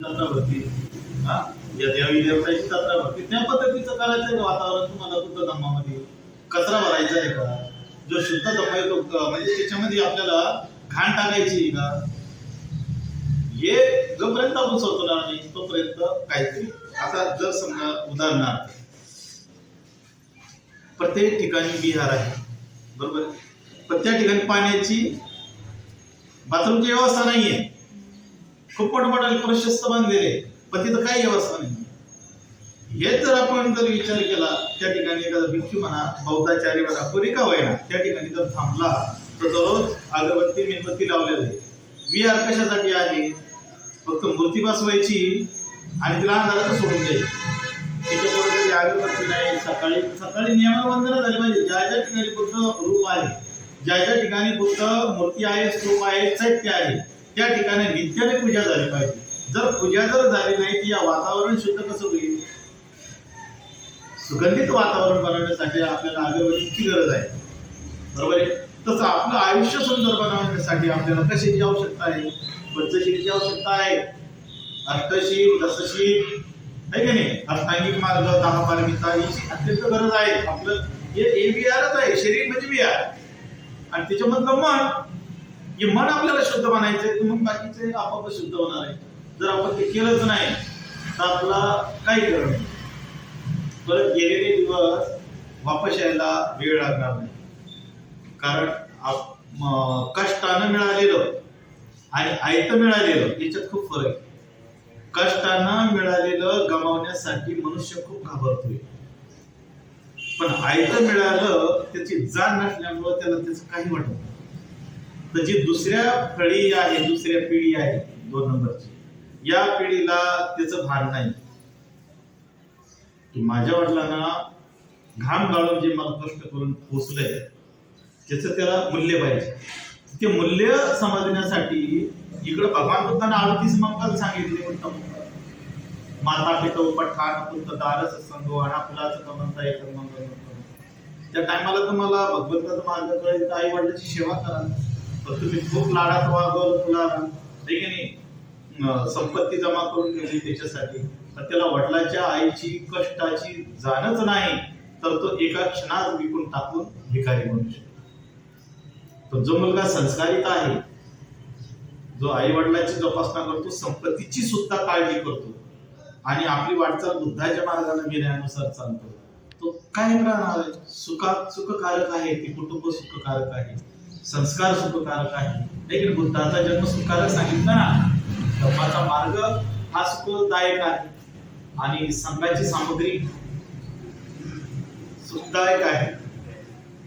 जत्रा भरती हा? या देवी देवताची जत्रा भरती त्या पद्धतीचं करायचं वातावरण तुम्हाला बुद्ध धम्मामध्ये कचरा भरायचा आहे का? जो शुद्ध धम्म म्हणजे त्याच्यामध्ये आपल्याला घाण टाकायची का? हे जोपर्यंत आपण सोडणार नाही तोपर्यंत काहीतरी. आता जर समजा उदाहरणार्थ प्रत्येक ठिकाणी विहार आहे बरोबर? प्रत्येक ठिकाणी पाण्याची बाथरूमची व्यवस्था नाहीये. फुकट मोठमोठाले प्रशस्त बांधलेले पण तिथं काही व्यवस्था नाही. हे जर आपण जर विचार केला त्या ठिकाणी एखादा भिक्षू म्हणा बौद्धाचार्य म्हणा कोणी का होईना त्या ठिकाणी जर थांबला तर दररोज अगरबत्ती मेणबत्ती लावलेली आहे विहार कशासाठी आहे? फक्त मूर्ती बसवायची आणि तिला अंधारात सोडून द्यायची. त्याच्याबरोबर अगरबत्ती नाही. सकाळी सकाळी नियमवंदना झाली पाहिजे. ज्या ज्या ठिकाणी बुद्ध रूप आहे ज्या ज्या ठिकाणी बुद्ध मूर्ती आहे स्तूप आहे चैत्य आहे त्या ठिकाणी नित्याने पूजा झाली पाहिजे. जर पूजा जर झाली नाही तर या वातावरण शुद्ध कसं होईल? सुगंधित वातावरण बनवण्यासाठी आपल्याला अगरबत्तीची गरज आहे. बरोबर आहे? तसं आपलं आयुष्य सुंदर बनवण्यासाठी आपल्याला कशाची आवश्यकता आहे? पंचशीलची आवश्यकता आहे. अष्टशील दशशील आहे की नाही? अष्टांगिक मार्ग दहा पारमिता ही अत्यंत गरज आहे. आपलं हे हे विहारच आहे. शरीर म्हणजे विहार. आणि त्याच्यामधलं मन की मन आपल्याला शुद्ध बनायचं आहे तर मग बाकीचे आपाप शुद्ध होणार आहे. जर आपण ते केलंच नाही तर आपला काही करण नाही. परत गेलेले दिवस वापस यायला वेळ लागणार नाही. कारण आप- कष्टानं मिळालेलं आणि आयत मिळालेलं याच्यात खूप फरक आहे. कष्टानं मिळालेलं गमावण्यासाठी मनुष्य खूप घाबरतोय. पण आयत मिळालं त्याची जाण नसल्यामुळं त्याला त्याचं काही वाटत नाही. तर जी दुसऱ्या फळी आहे दुसऱ्या पिढी आहे दोन नंबरची या पिढीला त्याचं भान नाही. की माझ्या वडिलांना घाम गाळून जे मला कष्ट करून पोचलंय त्याचं त्याला मूल्य पाहिजे. ते मूल्य समजण्यासाठी इकडं भगवान बुद्धांना अडतीस मंगल सांगितले उत्तम. माता पिता पठाण पुत्र दारस संगो आणि फुलाचं कमंता एक मंगल त्या टायमाला तुम्हाला भगवंताचं मार्ग कळेल आई वडिलांची सेवा करा. तुम्ही खूप लाडात वागवल तुला संपत्ती जमा करून ठेवली त्याच्यासाठी. पण त्याला वडिलाच्या आईची कष्टाची जाणच नाही तर तो एका क्षणात विकून टाकून भिकारी बनू शकतो. पण जो मुलगा संस्कारित आहे जो आई वडिलांची जोपासना करतो संपत्तीची सुद्धा काळजी करतो आणि आपली वाटचाल बुद्धाच्या मार्गाने गेल्यानुसार चालतो. तो काय राहणार सुखात सुखकारक आहे ते कुटुंब सुखकारक आहे. संस्कार सुखकारक आहे. देखील बुद्धाचा जन्म सुखकारक सांगितलं ना. धर्माचा मार्ग हा सुखदायक आहे. आणि संघाची सामग्री सुखदायक आहे.